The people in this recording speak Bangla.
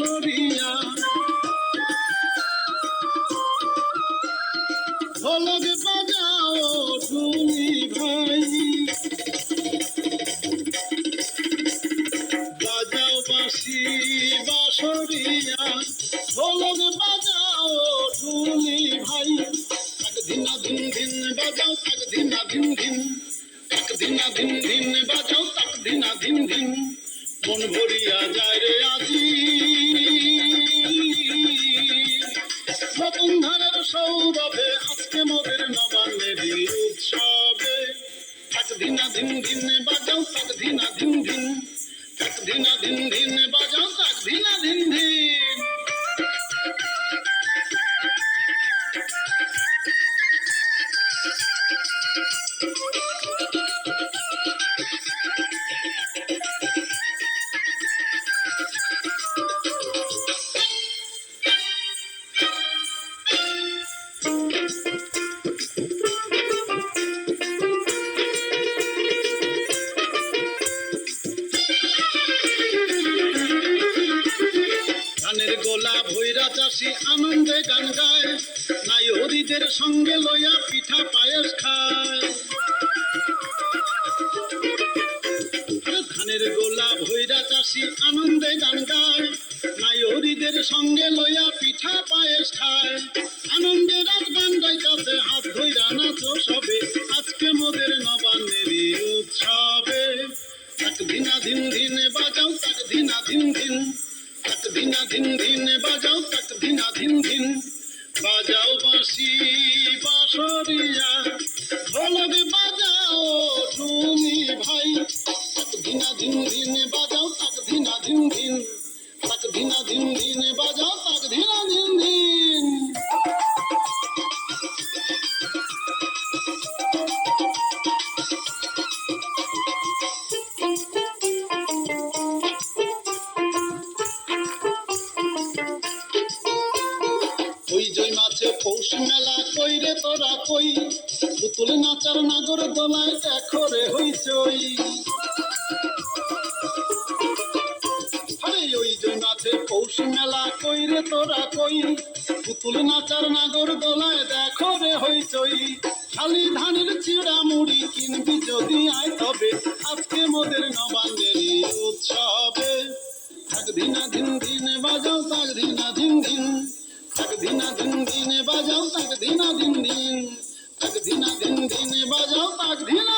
করিয়া ঢোলক বাজাও তুমি ভাই। বাজাও বাসি বাসরিয়া ঢোলক বাজাও তুমি ভাই। তাক ধিনা ধিন ধিন বাজাও তাক ধিনা ধিন ধিন তাক ধিনা ধিন ধিন বাজাও তাক ধিনা ধিন মন ভরিয়া যায় রে আজি নতুন ধানের সৌরভে উৎসবে। তাক দিনা ধিন ধিন বাজাও তাক ধিনা দিন দিন তাক ধিনা ধিন ধিন গোলা চাষি আনন্দে গান গায় নাই হরিদের সঙ্গে লইয়া পিঠা পায়েস খায়। ধানের গোলা ভৈরা চাষি আনন্দে গান গায় নাই হরিদের সঙ্গে লইয়া পিঠা পায়েস খায়। আনন্দে রাত গান গাইতাছে হাত ধইরা নাচো সবে, আজকে মোদের নবান্নেরই উৎসবে। তাক দিনা দিন দিন বাজাও তাক দিনা দিন দিন তাক দিনা দিন দিন বাজাও। বাজাও বাঁশি, বাঁশরিয়া। ঢোলক বাজাও ঝুমি ভাই। তাক দিনা দিন দিন বাজাও তাক দিনা দিন দিন তাক দিনা দিন দিন বাজাও তাক দিনা দিন দিন ওই জয় মাছে পৌষ মেলা কইরে তোরা কই? পুতুল নাচার নাগর দোলায় দেখো রে হইচই। মাছে পৌষ মেলা কইরে তোরা কই? পুতুল নাচার নাগর দোলায় দেখো রে হইচই। খালি ধানের চিড়া মুড়ি কিনবি যদি আয় তবে, আজকে মোদের নবান্নেরই উৎসবে। থাক দিনা দিন দিন বাজাও থাক দিনা দিন দিন তাক দিনা দিন দিন বাজাও তাক দিনা দিন দিন তাক দিনা দিন দিন বাজাও তাক দিনা দিন